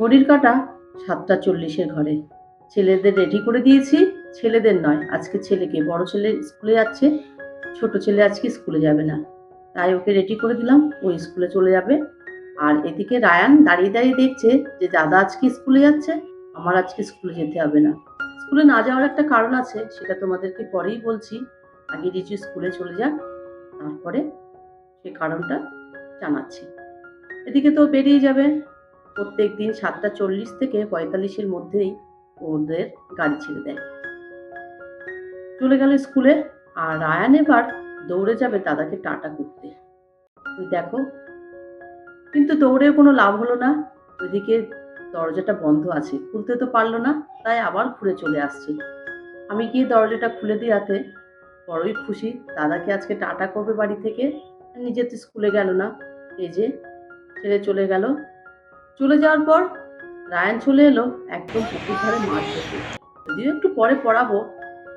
ঘড়ির কাটা সাতটা চল্লিশের ঘরে। ছেলেদের রেডি করে দিয়েছি, ছেলেদের নয়। আজকে ছেলেকে, বড় ছেলে স্কুলে যাচ্ছে, ছোট ছেলে আজকে স্কুলে যাবে না। তাই ওকে রেডি করে দিলাম, ও স্কুলে চলে যাবে। আর এদিকে রায়ান দাঁড়িয়ে দাঁড়িয়ে দেখছে যে দাদা আজকে স্কুলে যাচ্ছে, আমার আজকে স্কুলে যেতে হবে না। স্কুলে না যাওয়ার একটা কারণ আছে, সেটা তোমাদেরকে পরেই বলছি। আগে রিচু স্কুলে চলে যাক, তারপরে সে কারণটা জানাচ্ছি। এদিকে তো বেরিয়ে যাবে প্রত্যেক দিন সাতটা চল্লিশ থেকে পঁয়তাল্লিশের মধ্যেই ওদের গাড়ি ছেড়ে দেয়। চলে গেল স্কুলে আর রায়ান এবার দৌড়ে যাবে দাদাকে টাটা করতে। দেখো, কিন্তু দৌড়ে কোনো লাভ হলো না। ওইদিকে দরজাটা বন্ধ আছে, খুলতে তো পারল না, তাই আবার ঘুরে চলে আসছে। আমি গিয়ে দরজাটা খুলে দিয়াতে বড়ই খুশি, দাদাকে আজকে টাটা করবে বাড়ি থেকে। নিজে তো স্কুলে গেল না, এই যে ছেড়ে চলে গেল। চলে যাওয়ার পর রায়ান চলে এলো একদম পুকুর ধারে মাছ ধরতে। যদিও একটু পরে পড়াবো,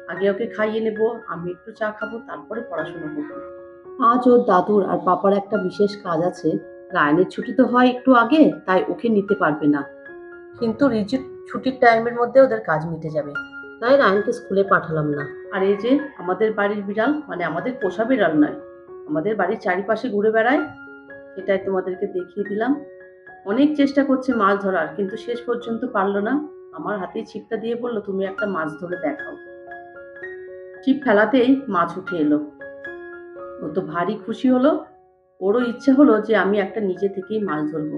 আগে ওকে খাইয়ে নেব, আমি একটু চা খাব, তারপরে পড়াশোনা করব। আজ ওর দাদুর আর পাপার একটা বিশেষ কাজ আছে। রায়ানের ছুটি তো হয় একটু আগে, তাই ওকে নিতে পারবে না। কিন্তু রিজির ছুটির টাইমের মধ্যে ওদের কাজ মিটে যাবে। তাই রায়ানকে স্কুলে পাঠালাম না। আর এই যে আমাদের বাড়ির বিড়াল মানে আমাদের পোষা বিড়াল নয়, আমাদের বাড়ির চারিপাশে ঘুরে বেড়ায় এটাই তোমাদেরকে দেখিয়ে দিলাম। অনেক চেষ্টা করছে মাছ ধরার, কিন্তু শেষ পর্যন্ত পারল না। আমার হাতে ছিপটা দিয়ে বলল তুমি একটা মাছ ধরে দেখাও। ছিপ ফেলাতেই মাছ উঠে এলো। ও তো ভারী খুশি হলো। ওরও ইচ্ছে হলো যে আমি একটা নিজে থেকেই মাছ ধরবো।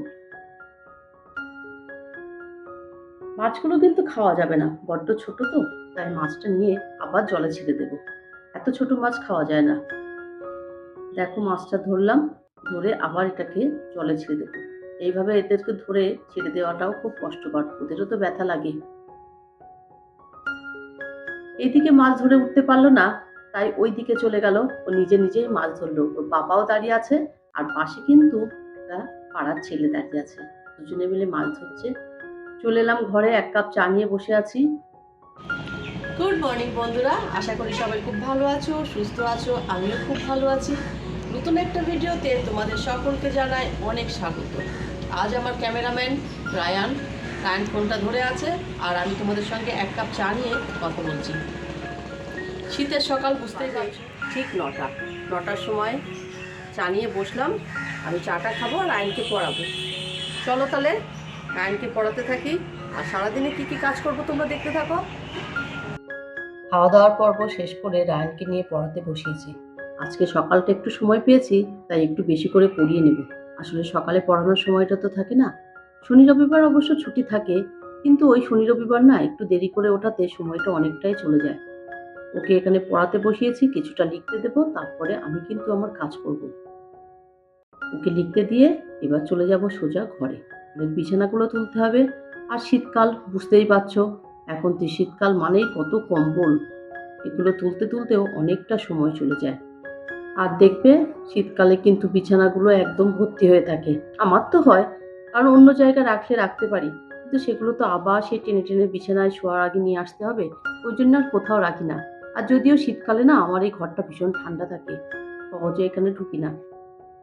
মাছগুলো কিন্তু খাওয়া যাবে না। বড্ড ছোট তো, তাই মাছটা নিয়ে আবার জলে ছেড়ে দেবো। এত ছোট মাছ খাওয়া যায় না। দেখো মাছটা ধরলাম, ধরে আবার এটাকে জলে ছেড়ে দেবো। এইভাবে এদেরকে ধরে ছেড়ে দেওয়াটাও খুব কষ্টকর। ওদেরও তো ব্যথা লাগে। এইদিকে মাছ ধরে উঠতে পারল না, তাই ওই দিকে চলে গেল। ও নিজে নিজেই মাছ ধরলো। ওর বাবাও দাঁড়িয়ে আছে, আর পাশে কিন্তু একটা পাড়ার ছেলে দাঁড়িয়ে আছে। দুজনে মিলে মাছ ধরছে। চলে এলাম ঘরে, এক কাপ চা নিয়ে বসে আছি। গুড মর্নিং বন্ধুরা। আশা করি সবাই খুব ভালো আছো, সুস্থ আছো, আমিও খুব ভালো আছি। নতুন একটা ভিডিওতে তোমাদের সকলকে জানাই অনেক স্বাগত। আজ আমার ক্যামেরাম্যান রায়ান রায়ান ফোনটা ধরে আছে আর আমি তোমাদের সঙ্গে এক কাপ চা নিয়ে কথা বলছি। শীতের সকাল বুঝতেই পারছ। ঠিক নটা। নটার সময় চা নিয়ে বসলাম আমি চাটা খাব আর আইনকে পড়াবো। চলো তাহলে আইনকে পড়াতে থাকি। আর সারাদিনে কি কি কাজ করব তোমরা দেখতে থাকো। খাওয়া দাওয়ার পর্ব শেষ করে রায়নকে নিয়ে পড়াতে বসিয়েছি। আজকে সকালটা একটু সময় পেয়েছি তাই একটু বেশি করে পড়িয়ে নেব। আসলে সকালে পড়ানোর সময়টা তো থাকে না। শনি রবিবার অবশ্য ছুটি থাকে, কিন্তু ওই শনি রবিবার না একটু দেরি করে ওঠাতে সময়টা অনেকটাই চলে যায়। ওকে এখানে পড়াতে বসিয়েছি, কিছুটা লিখতে দেব, তারপরে আমি কিন্তু আমার কাজ করব। ওকে লিখতে দিয়ে এবার চলে যাব সোজা ঘরে। বিছানাগুলো তুলতে হবে। আর শীতকাল, বুঝতেই পারছ, এখন তো শীতকাল মানেই কত কম্বল। এগুলো তুলতে তুলতেও অনেকটা সময় চলে যায়। আর দেখবে শীতকালে কিন্তু বিছানাগুলো একদম ভর্তি হয়ে থাকে। আমার তো হয়, কারণ অন্য জায়গায় রাখলে রাখতে পারি। কিন্তু সেগুলো তো আবার সেই টেনে টেনে বিছানায় শোয়ার আগে নিয়ে আসতে হবে, ওই জন্য আর কোথাও রাখি না। আর যদিও শীতকালে না আমার এই ঘরটা ভীষণ ঠান্ডা থাকে, সহজে এখানে ঢুকি না।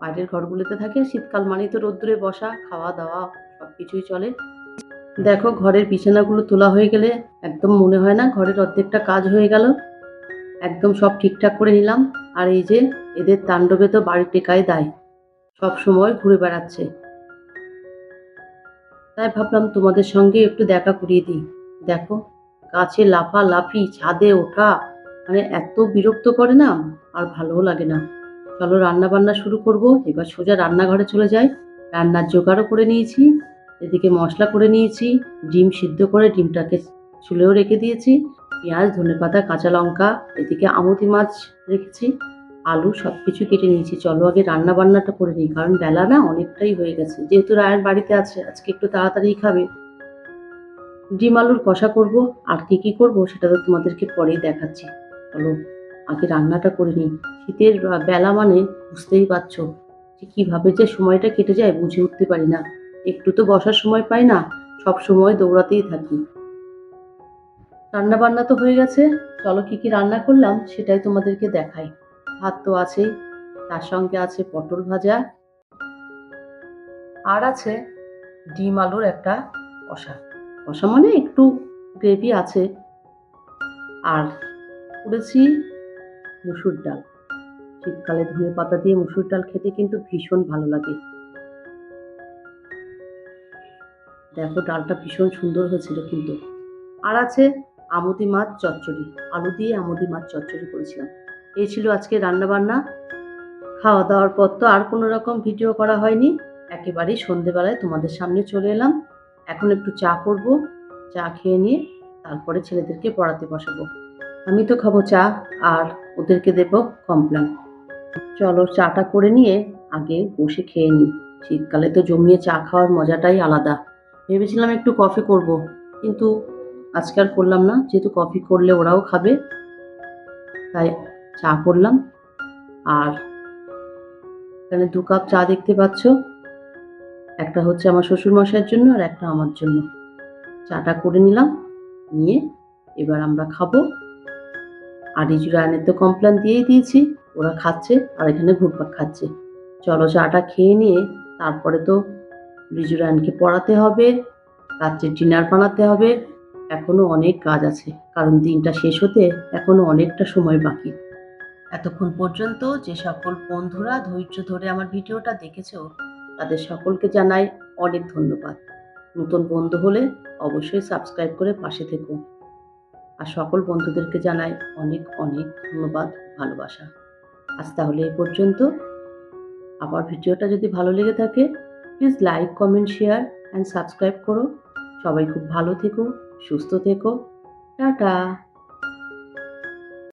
বাইরের ঘরগুলোতে থাকে শীতকাল মানেই তো রোদ্দুরে বসা, খাওয়া দাওয়া সব কিছুই চলে। দেখো ঘরের বিছানাগুলো তোলা হয়ে গেলে একদম মনে হয় না ঘরের অর্ধেকটা কাজ হয়ে গেল। একদম সব ঠিকঠাক করে নিলাম। আর এই যে এদের তাণ্ডবে তো বাড়ির টেকায় দেয়। সব সময় ঘুরে বেড়াচ্ছে। তাই ভাবলাম তোমাদের সঙ্গে একটু দেখা করিয়ে দিই। দেখো, গাছে লাফা লাফি, ছাদে ওঠা মানে এত বিরক্ত করে না? আর ভালোও লাগে না। চলো রান্না বান্না শুরু করব। এবার সোজা রান্নাঘরে চলে যাই। রান্নার জোগাড়ও করে নিয়েছি। এদিকে মশলা করে নিয়েছি। ডিম সিদ্ধ করে ডিমটাকে চুলেও রেখে দিয়েছি। পেঁয়াজ ধনেপাতা কাঁচা লঙ্কা, এদিকে আমতি মাছ রেখেছি, আলু সব কিছু কেটে নিয়েছি। চলো আগে রান্না বান্নাটা করে নিই, কারণ বেলা না অনেকটাই হয়ে গেছে। যেহেতু রায়ের বাড়িতে আছে, আজকে একটু তাড়াতাড়ি খাবে। ডিম আলুর কষা করব, আর কী কী করব সেটা তো তোমাদেরকে পরেই দেখাচ্ছি। চলো আগে রান্নাটা করে নিই। শীতের বেলা মানে বুঝতেই পারছ যে কীভাবে যে সময়টা কেটে যায়, বুঝে উঠতে পারি না। একটু তো বসার সময় পাই না, সব সময় দৌড়াতেই থাকি। রান্না বান্না তো হয়ে গেছে। চলো কি কি রান্না করলাম সেটাই তোমাদেরকে দেখাই। ভাত তো আছেই, তার সঙ্গে আছে পটল ভাজা। আর আছে ডিম আলুর একটা কষা। কষা মানে একটু গ্রেভি আছে। আর করেছি মুসুর ডাল। শীতকালে ধনে পাতা দিয়ে মুসুর ডাল খেতে কিন্তু ভীষণ ভালো লাগে। দেখো ডালটা ভীষণ সুন্দর হয়েছিল কিন্তু। আর আছে আমুদি মাছ চচ্চড়ি। আলু দিয়ে আমুদি মাছ চচ্চড়ি করেছিলাম। এই ছিল আজকে রান্না বান্না খাওয়া দাওয়ার পর তো আর কোনো রকম ভিডিও করা হয়নি। একেবারেই সন্ধেবেলায় তোমাদের সামনে চলে এলাম। এখন একটু চা করব, চা খেয়ে নিয়ে তারপরে ছেলেদেরকে পড়াতে বসাবো। আমি তো খাব চা, আর ওদেরকে দেব কমপ্লান। চলো চাটা করে নিয়ে আগে বসে খেয়ে নিই। শীতকালে তো জমিয়ে চা খাওয়ার মজাটাই আলাদা। ভেবেছিলাম একটু কফি করব, কিন্তু আজকাল করলাম না, যেহেতু কফি করলে ওরাও খাবে। তাই চা করলাম। আর এখানে দু কাপ চা দেখতে পাচ্ছ। একটা হচ্ছে আমার শ্বশুরমশাইয়ের জন্য আর একটা আমার জন্য। চাটা করে নিলাম, নিয়ে এবার আমরা খাব। আর রিজু তো কমপ্লেন দিয়েই দিয়েছি, ওরা খাচ্ছে আর এখানে ঘুরপাক খাচ্ছে। চলো চাটা খেয়ে নিয়ে তারপরে তো রিজু রায়নকে পড়াতে হবে, রাত্রে ডিনার বানাতে হবে। এখনও অনেক কাজ আছে, কারণ দিনটা শেষ হতে এখনও অনেকটা সময় বাকি। এতক্ষণ পর্যন্ত যে সকল বন্ধুরা ধৈর্য ধরে আমার ভিডিওটা দেখেছ, তাদের সকলকে জানাই অনেক ধন্যবাদ। নতুন বন্ধু হলে অবশ্যই সাবস্ক্রাইব করে পাশে থেকো। আর সকল বন্ধুদেরকে জানাই অনেক অনেক ধন্যবাদ, ভালোবাসা। আজ তাহলে এ পর্যন্ত। আবার ভিডিওটা যদি ভালো লেগে থাকে please like comment share and subscribe করো। সবাই খুব ভালো থেকো। সুস্থ থেকো। টাটা।